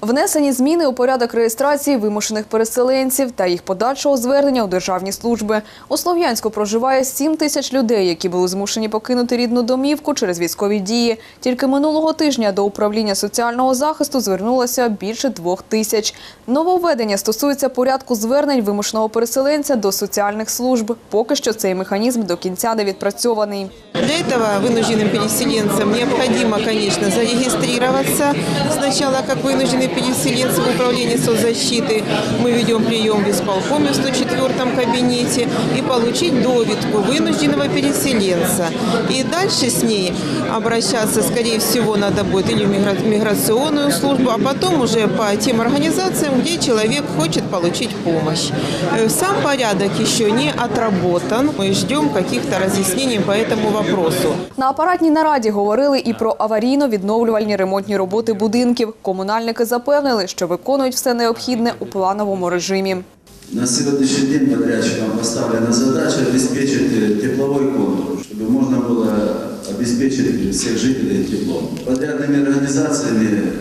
Внесені зміни у порядок реєстрації вимушених переселенців та їх подальшого звернення у державні служби. У Слов'янську проживає 7 тисяч людей, які були змушені покинути рідну домівку через військові дії. Тільки минулого тижня до управління соціального захисту звернулося більше двох тисяч. Нововведення стосується порядку звернень вимушеного переселенця до соціальних служб. Поки що цей механізм до кінця не відпрацьований. Для этого вынужденным переселенцам необходимо, конечно, зарегистрироваться сначала как вынужденные переселенцы в управлении соцзащиты. Мы ведем прием в исполкоме в 104 кабинете и получить довидку вынужденного переселенца. И дальше с ней обращаться, скорее всего, надо будет или в мигра- миграционную службу, а потом уже по тем организациям, где человек хочет получить помощь. Э, Сам порядок еще не отработан. Мы ждем каких-то разъяснений по этому вопросу. На апаратній нараді говорили і про аварійно-відновлювальні ремонтні роботи будинків. Комунальники запевнили, що виконують все необхідне у плановому режимі. На сегодняшний день подрядчикам поставлена задача обеспечить э, тепловой контур, чтобы можно было обеспечить всех жителей теплом. Подрядными организациями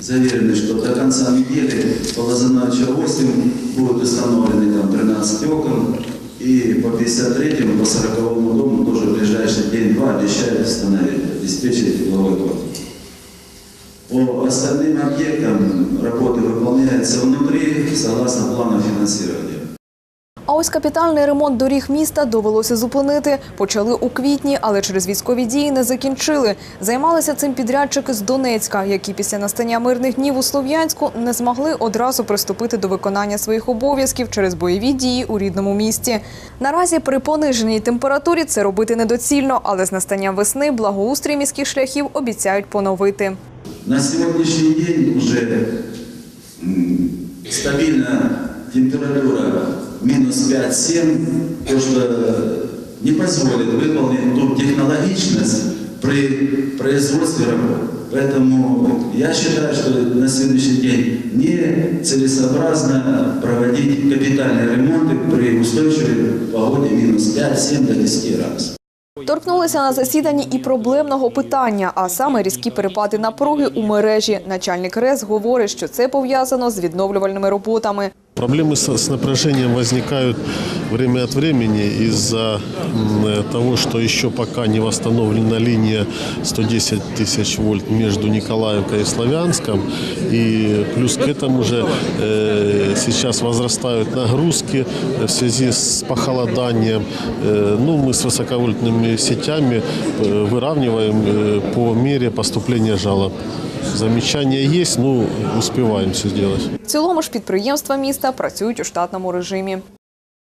заверены, что до конца недели по Лозановича 8 будут установлены там 13 окон, и по 53-му, по 40 дому тоже в ближайший день-два обещают установить, обеспечить тепловой контур. По остальным объектам работы выполняются внутри, ось капітальний ремонт доріг міста довелося зупинити. Почали у квітні, але через військові дії не закінчили. Займалися цим підрядчики з Донецька, які після настання мирних днів у Слов'янську не змогли одразу приступити до виконання своїх обов'язків через бойові дії у рідному місті. Наразі при пониженій температурі це робити недоцільно, але з настанням весни благоустрій міських шляхів обіцяють поновити. На сегодняшний день уже м, стабильная температура минус 5-7, то, что не позволит выполнить ту технологичность при производстве работ. Поэтому я считаю, что на сегодняшний день нецелесообразно проводить капитальные ремонты при устойчивой погоде минус 5-7 до 10 раз. Торкнулися на засіданні і проблемного питання, а саме різкі перепади напруги у мережі. Начальник РЕС говорить, що це пов'язано з відновлювальними роботами. Проблемы с, с напряжением возникают время от времени из-за м, э, того, что еще пока не восстановлена линия 110 тысяч вольт между Николаевкой и Славянском. И плюс к этому же э, сейчас возрастают нагрузки в связи с похолоданием. Э, ну, мы с высоковольтными сетями э, выравниваем э, по мере поступления жалоб. Замечания є, ну, успіваємо все зробити. В цілому ж підприємства міста працюють у штатному режимі.